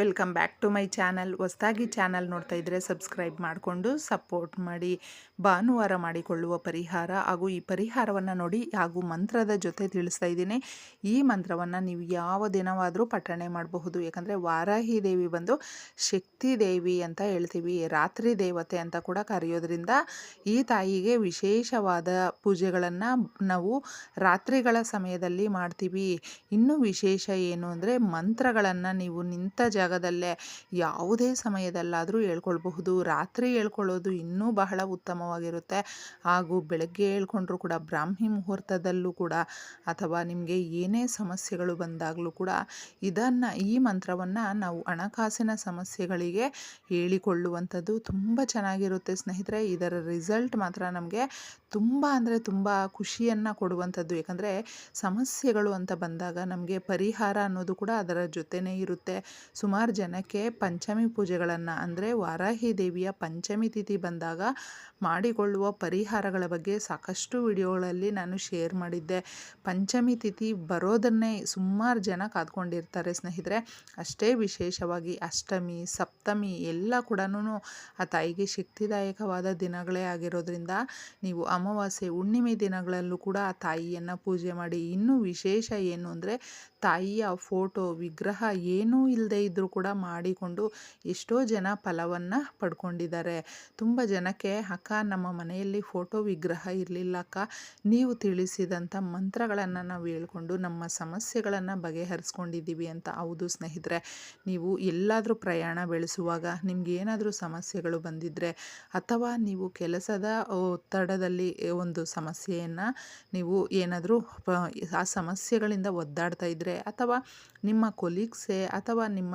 Welcome back to my channel. ಹೊಸದಾಗಿ channel ನೋಡ್ತಾ ಇದ್ದರೆ ಸಬ್ಸ್ಕ್ರೈಬ್ ಮಾಡಿಕೊಂಡು ಸಪೋರ್ಟ್ ಮಾಡಿ, ಭಾನುವಾರ ಮಾಡಿಕೊಳ್ಳುವ ಪರಿಹಾರ ಹಾಗೂ ಈ ಪರಿಹಾರವನ್ನು ನೋಡಿ ಹಾಗೂ ಮಂತ್ರದ ಜೊತೆ ತಿಳಿಸ್ತಾ ಇದ್ದೀನಿ. ಈ ಮಂತ್ರವನ್ನು ನೀವು ಯಾವ ದಿನವಾದರೂ ಪಠಣೆ ಮಾಡಬಹುದು. ಯಾಕಂದರೆ ವಾರಾಹಿ ದೇವಿ ಬಂದು ಶಕ್ತಿ ದೇವಿ ಅಂತ ಹೇಳ್ತೀವಿ, ರಾತ್ರಿ ದೇವತೆ ಅಂತ ಕೂಡ ಕರೆಯೋದ್ರಿಂದ ಈ ತಾಯಿಗೆ ವಿಶೇಷವಾದ ಪೂಜೆಗಳನ್ನು ನಾವು ರಾತ್ರಿಗಳ ಸಮಯದಲ್ಲಿ ಮಾಡ್ತೀವಿ. ಇನ್ನೂ ವಿಶೇಷ ಏನು ಅಂದರೆ ಮಂತ್ರಗಳನ್ನು ನೀವು ನಿಂತ ಜಾಗದಲ್ಲೇ ಯಾವುದೇ ಸಮಯದಲ್ಲಾದರೂ ಹೇಳ್ಕೊಳ್ಬಹುದು. ರಾತ್ರಿ ಹೇಳ್ಕೊಳ್ಳೋದು ಇನ್ನೂ ಬಹಳ ಉತ್ತಮವಾಗಿರುತ್ತೆ. ಹಾಗೂ ಬೆಳಗ್ಗೆ ಹೇಳ್ಕೊಂಡ್ರೂ ಕೂಡ ಬ್ರಾಹ್ಮಿ ಮುಹೂರ್ತದಲ್ಲೂ ಕೂಡ ಅಥವಾ ನಿಮಗೆ ಏನೇ ಸಮಸ್ಯೆಗಳು ಬಂದಾಗಲೂ ಕೂಡ ಇದನ್ನು, ಈ ಮಂತ್ರವನ್ನು ನಾವು ಹಣಕಾಸಿನ ಸಮಸ್ಯೆಗಳಿಗೆ ಹೇಳಿಕೊಳ್ಳುವಂಥದ್ದು ತುಂಬ ಚೆನ್ನಾಗಿರುತ್ತೆ ಸ್ನೇಹಿತರೆ. ಇದರ ರಿಸಲ್ಟ್ ಮಾತ್ರ ನಮಗೆ ತುಂಬ ಅಂದರೆ ತುಂಬ ಖುಷಿಯನ್ನು ಕೊಡುವಂಥದ್ದು. ಯಾಕಂದರೆ ಸಮಸ್ಯೆಗಳು ಅಂತ ಬಂದಾಗ ನಮಗೆ ಪರಿಹಾರ ಅನ್ನೋದು ಕೂಡ ಅದರ ಜೊತೆನೇ ಇರುತ್ತೆ. ಸುಮಾರು ಜನಕ್ಕೆ ಪಂಚಮಿ ಪೂಜೆಗಳನ್ನು ಅಂದರೆ ವಾರಾಹಿ ದೇವಿಯ ಪಂಚಮಿ ತಿಥಿ ಬಂದಾಗ ಮಾಡಿಕೊಳ್ಳುವ ಪರಿಹಾರಗಳ ಬಗ್ಗೆ ಸಾಕಷ್ಟು ವಿಡಿಯೋಗಳಲ್ಲಿ ನಾನು ಶೇರ್ ಮಾಡಿದ್ದೆ. ಪಂಚಮಿ ತಿಥಿ ಬರೋದನ್ನೇ ಸುಮಾರು ಜನ ಕಾದ್ಕೊಂಡಿರ್ತಾರೆ ಸ್ನೇಹಿತರೆ. ಅಷ್ಟೇ ವಿಶೇಷವಾಗಿ ಅಷ್ಟಮಿ, ಸಪ್ತಮಿ ಎಲ್ಲ ಕೂಡ ಆ ತಾಯಿಗೆ ಶಕ್ತಿದಾಯಕವಾದ ದಿನಗಳೇ ಆಗಿರೋದ್ರಿಂದ ನೀವು ಅಮಾವಾಸ್ಯೆ, ಹುಣ್ಣಿಮೆ ದಿನಗಳಲ್ಲೂ ಕೂಡ ಆ ತಾಯಿಯನ್ನು ಪೂಜೆ ಮಾಡಿ. ಇನ್ನೂ ವಿಶೇಷ ಏನು ಅಂದರೆ ತಾಯಿಯ ಫೋಟೋ, ವಿಗ್ರಹ ಏನೂ ಇಲ್ಲದೆ ಇದ್ದರೂ ಕೂಡ ಮಾಡಿಕೊಂಡು ಎಷ್ಟೋ ಜನ ಫಲವನ್ನು ಪಡ್ಕೊಂಡಿದ್ದಾರೆ. ತುಂಬ ಜನಕ್ಕೆ, ಅಕ್ಕ, ನಮ್ಮ ಮನೆಯಲ್ಲಿ ಫೋಟೋ ವಿಗ್ರಹ ಇರಲಿಲ್ಲ ಅಕ್ಕ, ನೀವು ತಿಳಿಸಿದಂಥ ಮಂತ್ರಗಳನ್ನು ನಾವು ಹೇಳ್ಕೊಂಡು ನಮ್ಮ ಸಮಸ್ಯೆಗಳನ್ನು ಬಗೆಹರಿಸ್ಕೊಂಡಿದ್ದೀವಿ ಅಂತ. ಹೌದು ಸ್ನೇಹಿತರೆ, ನೀವು ಎಲ್ಲಾದರೂ ಪ್ರಯಾಣ ಬೆಳೆಸುವಾಗ ನಿಮ್ಗೆ ಏನಾದರೂ ಸಮಸ್ಯೆಗಳು ಬಂದಿದ್ದರೆ ಅಥವಾ ನೀವು ಕೆಲಸದ ಒತ್ತಡದಲ್ಲಿ ಒಂದು ಸಮಸ್ಯೆಯನ್ನು ನೀವು ಏನಾದರೂ ಆ ಸಮಸ್ಯೆಗಳಿಂದ ಒದ್ದಾಡ್ತಾ ಇದ್ದರೆ ಅಥವಾ ನಿಮ್ಮ ಕೊಲೀಗ್ಸೇ ಅಥವಾ ನಿಮ್ಮ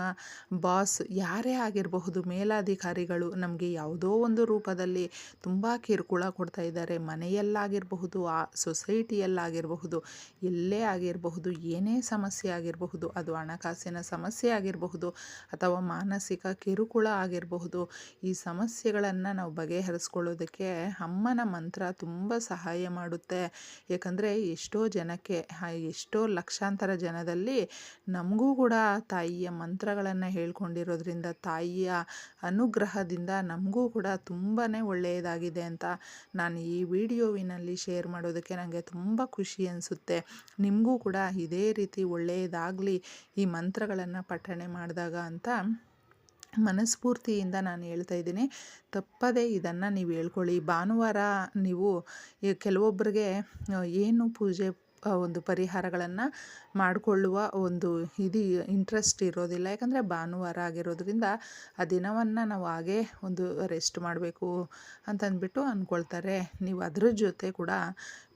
ಬಾಸ್ ಯಾರೇ ಆಗಿರಬಹುದು, ಮೇಲಾಧಿಕಾರಿಗಳು ನಮಗೆ ಯಾವುದೋ ಒಂದು ರೂಪದಲ್ಲಿ ತುಂಬ ಕಿರುಕುಳ ಕೊಡ್ತಾ ಇದ್ದಾರೆ. ಮನೆಯಲ್ಲಾಗಿರಬಹುದು, ಆ ಸೊಸೈಟಿಯಲ್ಲಾಗಿರಬಹುದು, ಎಲ್ಲೇ ಆಗಿರಬಹುದು, ಏನೇ ಸಮಸ್ಯೆ ಆಗಿರಬಹುದು, ಅದು ಹಣಕಾಸಿನ ಸಮಸ್ಯೆ ಆಗಿರಬಹುದು ಅಥವಾ ಮಾನಸಿಕ ಕಿರುಕುಳ ಆಗಿರಬಹುದು, ಈ ಸಮಸ್ಯೆಗಳನ್ನು ನಾವು ಬಗೆಹರಿಸ್ಕೊಳ್ಳೋದಕ್ಕೆ ಅಮ್ಮನ ಮಂತ್ರ ತುಂಬ ಸಹಾಯ ಮಾಡುತ್ತೆ. ಯಾಕಂದರೆ ಎಷ್ಟೋ ಜನಕ್ಕೆ, ಎಷ್ಟೋ ಲಕ್ಷಾಂತರ ಜನದಲ್ಲಿ ನಮಗೂ ಕೂಡ ತಾಯಿಯ ಮಂತ್ರಗಳನ್ನು ಹೇಳ್ಕೊಂಡಿರೋದ್ರಿಂದ ತಾಯಿಯ ಅನುಗ್ರಹದಿಂದ ನಮಗೂ ಕೂಡ ತುಂಬಾ ಒಳ್ಳೆಯದಾಗಿದೆ ಅಂತ ನಾನು ಈ ವಿಡಿಯೋವಿನಲ್ಲಿ ಶೇರ್ ಮಾಡೋದಕ್ಕೆ ನನಗೆ ತುಂಬ ಖುಷಿ ಅನಿಸುತ್ತೆ. ನಿಮಗೂ ಕೂಡ ಇದೇ ರೀತಿ ಒಳ್ಳೆಯದಾಗಲಿ ಈ ಮಂತ್ರಗಳನ್ನು ಪಠಣೆ ಮಾಡಿದಾಗ ಅಂತ ಮನಸ್ಫೂರ್ತಿಯಿಂದ ನಾನು ಹೇಳ್ತಾ ಇದ್ದೀನಿ. ತಪ್ಪದೇ ಇದನ್ನು ನೀವು ಹೇಳ್ಕೊಳ್ಳಿ. ಭಾನುವಾರ ನೀವು ಕೆಲವೊಬ್ಬರಿಗೆ ಏನು ಪೂಜೆ ಒಂದು ಪರಿಹಾರಗಳನ್ನು ಮಾಡಿಕೊಳ್ಳುವ ಒಂದು ಇದು ಇಂಟ್ರೆಸ್ಟ್ ಇರೋದಿಲ್ಲ. ಯಾಕಂದರೆ ಭಾನುವಾರ ಆಗಿರೋದ್ರಿಂದ ಆ ದಿನವನ್ನು ನಾವು ಹಾಗೇ ಒಂದು ರೆಸ್ಟ್ ಮಾಡಬೇಕು ಅಂತಂದ್ಬಿಟ್ಟು ಅಂದ್ಕೊಳ್ತಾರೆ ನೀವು ಅದ್ರ ಜೊತೆ ಕೂಡ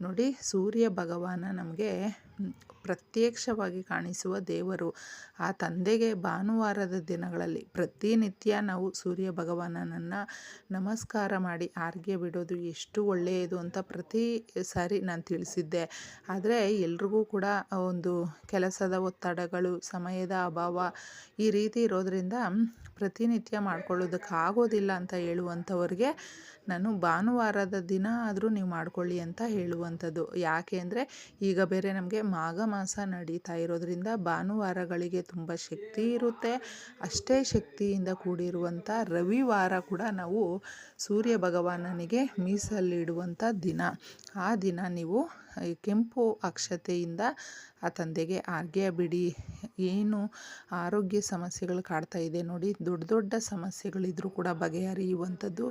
ನೋಡಿ ಸೂರ್ಯ ಭಗವಾನ ನಮಗೆ ಪ್ರತ್ಯಕ್ಷವಾಗಿ ಕಾಣಿಸುವ ದೇವರು. ಆ ತಂದೆಗೆ ಭಾನುವಾರದ ದಿನಗಳಲ್ಲಿ ಪ್ರತಿನಿತ್ಯ ನಾವು ಸೂರ್ಯ ಭಗವಾನನನ್ನು ನಮಸ್ಕಾರ ಮಾಡಿ ಆರ್ಗೆ ಬಿಡೋದು ಎಷ್ಟು ಒಳ್ಳೆಯದು ಅಂತ ಪ್ರತಿ ಸಾರಿ ನಾನು ತಿಳಿಸಿದ್ದೆ. ಆದರೆ ಎಲ್ರಿಗೂ ಕೂಡ ಒಂದು ಕೆಲಸದ ಒತ್ತಡಗಳು, ಸಮಯದ ಅಭಾವ ಈ ರೀತಿ ಇರೋದರಿಂದ ಪ್ರತಿನಿತ್ಯ ಮಾಡ್ಕೊಳ್ಳೋದಕ್ಕಾಗೋದಿಲ್ಲ ಅಂತ ಹೇಳುವಂಥವ್ರಿಗೆ, ನಾನು ಭಾನುವಾರದ ದಿನ ಆದರೂ ನೀವು ಮಾಡ್ಕೊಳ್ಳಿ ಅಂತ ಹೇಳುವಂಥದ್ದು. ಯಾಕೆ ಅಂದರೆ, ಈಗ ಬೇರೆ ನಮಗೆ ಮಾಘ ಮಾಸ ನಡೀತಾ ಇರೋದ್ರಿಂದ ಭಾನುವಾರಗಳಿಗೆ ತುಂಬ ಶಕ್ತಿ ಇರುತ್ತೆ. ಅಷ್ಟೇ ಶಕ್ತಿಯಿಂದ ಕೂಡಿರುವಂಥ ರವಿವಾರ ಕೂಡ ನಾವು ಸೂರ್ಯ ಭಗವಾನನಿಗೆ ಮೀಸಲಿಡುವಂಥ ದಿನ. ಆ ದಿನ ನೀವು ಕೆಂಪು ಅಕ್ಷತೆಯಿಂದ ಆ ತಂದೆಗೆ ಆರ್ಗ್ಯ ಬಿಡಿ ಏನು ಆರೋಗ್ಯ ಸಮಸ್ಯೆಗಳು ಕಾಡ್ತಾ ಇದೆ ನೋಡಿ. ದೊಡ್ಡ ದೊಡ್ಡ ಸಮಸ್ಯೆಗಳಿದ್ರೂ ಕೂಡ ಬಗೆಹರಿಯುವಂಥದ್ದು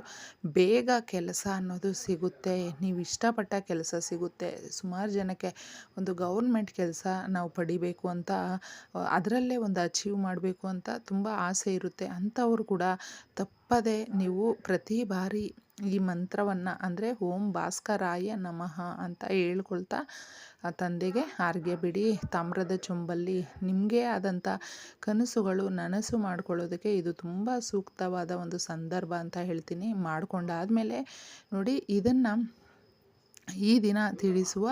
ಬೇಗ ಕೆಲಸ ಅನ್ನೋದು ಸಿಗುತ್ತೆ. ನೀವು ಇಷ್ಟಪಟ್ಟ ಕೆಲಸ ಸಿಗುತ್ತೆ. ಸುಮಾರು ಜನಕ್ಕೆ ಒಂದು ಗೌರ್ಮೆಂಟ್ ಕೆಲಸ ನಾವು ಪಡಿಬೇಕು ಅಂತ, ಅದರಲ್ಲೇ ಒಂದು ಅಚೀವ್ ಮಾಡಬೇಕು ಅಂತ ತುಂಬ ಆಸೆ ಇರುತ್ತೆ. ಅಂಥವ್ರು ಕೂಡ ತಪ್ಪದೇ ನೀವು ಪ್ರತಿ ಬಾರಿ ಈ ಮಂತ್ರವನ್ನು ಅಂದರೆ ಓಂ ಭಾಸ್ಕರಾಯ ನಮಃ ಅಂತ ಹೇಳ್ಕೊಳ್ತಾ ಆ ತಂದೆಗೆ ಆರ್ಗೆ ಬಿಡಿ, ತಾಮ್ರದ ಚೊಂಬಲ್ಲಿ ನಿಮಗೆ ಆದಂಥ ಕನಸುಗಳು ನನಸು ಮಾಡ್ಕೊಳ್ಳೋದಕ್ಕೆ ಇದು ತುಂಬ ಸೂಕ್ತವಾದ ಒಂದು ಸಂದರ್ಭ ಅಂತ ಹೇಳ್ತೀನಿ. ಮಾಡ್ಕೊಂಡಾದಮೇಲೆ ನೋಡಿ ಇದನ್ನು ಈ ದಿನ ತಿಳಿಸುವ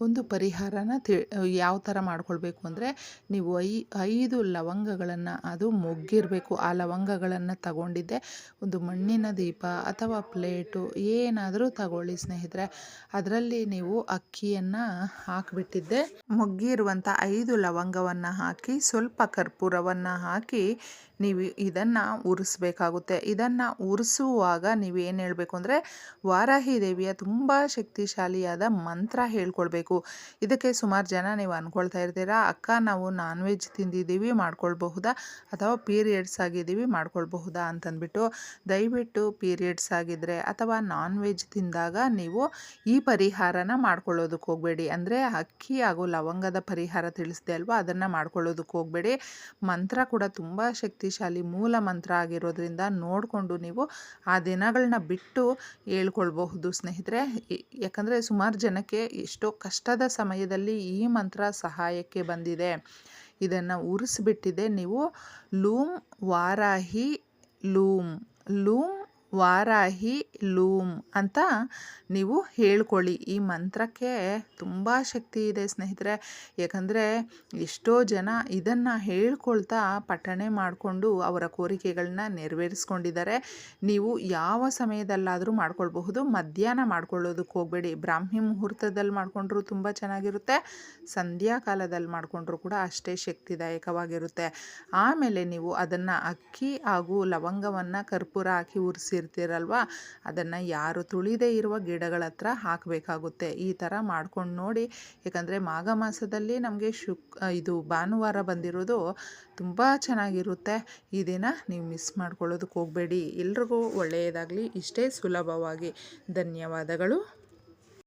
ಒಂದು ಪರಿಹಾರನ ತಿ ಯಾವ ಥರ ಮಾಡ್ಕೊಳ್ಬೇಕು ಅಂದರೆ ನೀವು ಐ, ಐದು ಲವಂಗಗಳನ್ನು ಅದು ಮೊಗ್ಗಿರಬೇಕು. ಆ ಲವಂಗಗಳನ್ನು ತಗೊಂಡಿದ್ದೆ. ಒಂದು ಮಣ್ಣಿನ ದೀಪ ಅಥವಾ ಪ್ಲೇಟು ಏನಾದರೂ ತಗೊಳ್ಳಿ ಸ್ನೇಹಿತರೆ. ಅದರಲ್ಲಿ ನೀವು ಅಕ್ಕಿಯನ್ನು ಹಾಕಿಬಿಟ್ಟಿದ್ದೆ. ಮೊಗ್ಗಿರುವಂಥ ಐದು ಲವಂಗವನ್ನು ಹಾಕಿ, ಸ್ವಲ್ಪ ಕರ್ಪೂರವನ್ನು ಹಾಕಿ ನೀವು ಇದನ್ನು ಉರಿಸ್ಬೇಕಾಗುತ್ತೆ. ಇದನ್ನು ಉರಿಸುವಾಗ ನೀವು ಏನು ಹೇಳಬೇಕು ಅಂದರೆ ವಾರಾಹಿ ದೇವಿಯ ತುಂಬ ಶಕ್ತಿಶಾಲಿಯಾದ ಮಂತ್ರ ಹೇಳ್ಕೊಳ್ಬೇಕು. ಇದಕ್ಕೆ ಸುಮಾರು ಜನ ನೀವು ಅಂದ್ಕೊಳ್ತಾ ಇರ್ತೀರಾ? ಅಕ್ಕ, ನಾವು ನಾನ್ ವೆಜ್ ತಿಂದಿದ್ದೀವಿ, ಮಾಡ್ಕೊಳ್ಬಹುದಾ? ಅಥವಾ ಪೀರಿಯಡ್ಸ್ ಆಗಿದ್ದೀವಿ, ಮಾಡ್ಕೊಳ್ಬಹುದಾ ಅಂತಂದ್ಬಿಟ್ಟು ದಯವಿಟ್ಟು ಪೀರಿಯಡ್ಸ್ ಆಗಿದ್ದರೆ ಅಥವಾ ನಾನ್ ವೆಜ್ ತಿಂದಾಗ ನೀವು ಈ ಪರಿಹಾರನ ಮಾಡ್ಕೊಳ್ಳೋದಕ್ಕೆ ಹೋಗಬೇಡಿ. ಅಂದರೆ ಅಕ್ಕಿ ಹಾಗೂ ಲವಂಗದ ಪರಿಹಾರ ತಿಳಿಸಿದೆ ಅಲ್ವಾ? ಅದನ್ನು ಮಾಡ್ಕೊಳ್ಳೋದಕ್ಕೆ ಹೋಗಬೇಡಿ. ಮಂತ್ರ ಕೂಡ ತುಂಬ ಶಕ್ತಿಶಾಲಿ ಮೂಲ ಮಂತ್ರ ಆಗಿರೋದ್ರಿಂದ ನೋಡಿಕೊಂಡು ನೀವು ಆ ದಿನಗಳನ್ನ ಬಿಟ್ಟು ಹೇಳ್ಕೊಳ್ಬಹುದು ಸ್ನೇಹಿತರೆ. ಯಾಕಂದರೆ ಸುಮಾರು ಜನಕ್ಕೆ ಎಷ್ಟೋ ಕಷ್ಟದ ಸಮಯದಲ್ಲಿ ಈ ಮಂತ್ರ ಸಹಾಯಕ್ಕೆ ಬಂದಿದೆ. ಇದನ್ನು ಉರಿಸ್ಬಿಟ್ಟಿದೆ ನೀವು loom Varahi loom. Loom Varahi loom ಅಂತ ನೀವು ಹೇಳ್ಕೊಳ್ಳಿ. ಈ ಮಂತ್ರಕ್ಕೆ ತುಂಬ ಶಕ್ತಿ ಇದೆ ಸ್ನೇಹಿತರೆ. ಯಾಕಂದರೆ ಎಷ್ಟೋ ಜನ ಇದನ್ನು ಹೇಳ್ಕೊಳ್ತಾ ಪಠಣೆ ಮಾಡಿಕೊಂಡು ಅವರ ಕೋರಿಕೆಗಳನ್ನ ನೆರವೇರಿಸ್ಕೊಂಡಿದ್ದಾರೆ. ನೀವು ಯಾವ ಸಮಯದಲ್ಲಾದರೂ ಮಾಡ್ಕೊಳ್ಬಹುದು. ಮಧ್ಯಾಹ್ನ ಮಾಡ್ಕೊಳ್ಳೋದಕ್ಕೆ ಹೋಗಬೇಡಿ. ಬ್ರಾಹ್ಮಿ ಮುಹೂರ್ತದಲ್ಲಿ ಮಾಡಿಕೊಂಡ್ರು ತುಂಬ ಚೆನ್ನಾಗಿರುತ್ತೆ. ಸಂಧ್ಯಾ ಕಾಲದಲ್ಲಿ ಮಾಡಿಕೊಂಡ್ರು ಕೂಡ ಅಷ್ಟೇ ಶಕ್ತಿದಾಯಕವಾಗಿರುತ್ತೆ. ಆಮೇಲೆ ನೀವು ಅದನ್ನು ಅಕ್ಕಿ ಹಾಗೂ ಲವಂಗವನ್ನು ಕರ್ಪೂರ ಹಾಕಿ ಉರಿಸಿರ್ತೀರಲ್ವ ಅದನ್ನು ಯಾರು ತುಳಿದೇ ಇರುವ ಗಿಡಗಳ ಹತ್ರ ಹಾಕಬೇಕಾಗುತ್ತೆ. ಈ ಥರ ಮಾಡ್ಕೊಂಡು ನೋಡಿ ಯಾಕಂದರೆ ಮಾಘ ಮಾಸದಲ್ಲಿ ನಮಗೆ ಶುಕ್ ಇದು ಭಾನುವಾರ ಬಂದಿರೋದು ತುಂಬ ಚೆನ್ನಾಗಿರುತ್ತೆ. ಈ ದಿನ ನೀವು ಮಿಸ್ ಮಾಡ್ಕೊಳ್ಳೋದಕ್ಕೆ ಹೋಗಬೇಡಿ. ಎಲ್ರಿಗೂ ಒಳ್ಳೆಯದಾಗಲಿ, ಇಷ್ಟೇ ಸುಲಭವಾಗಿ. ಧನ್ಯವಾದಗಳು.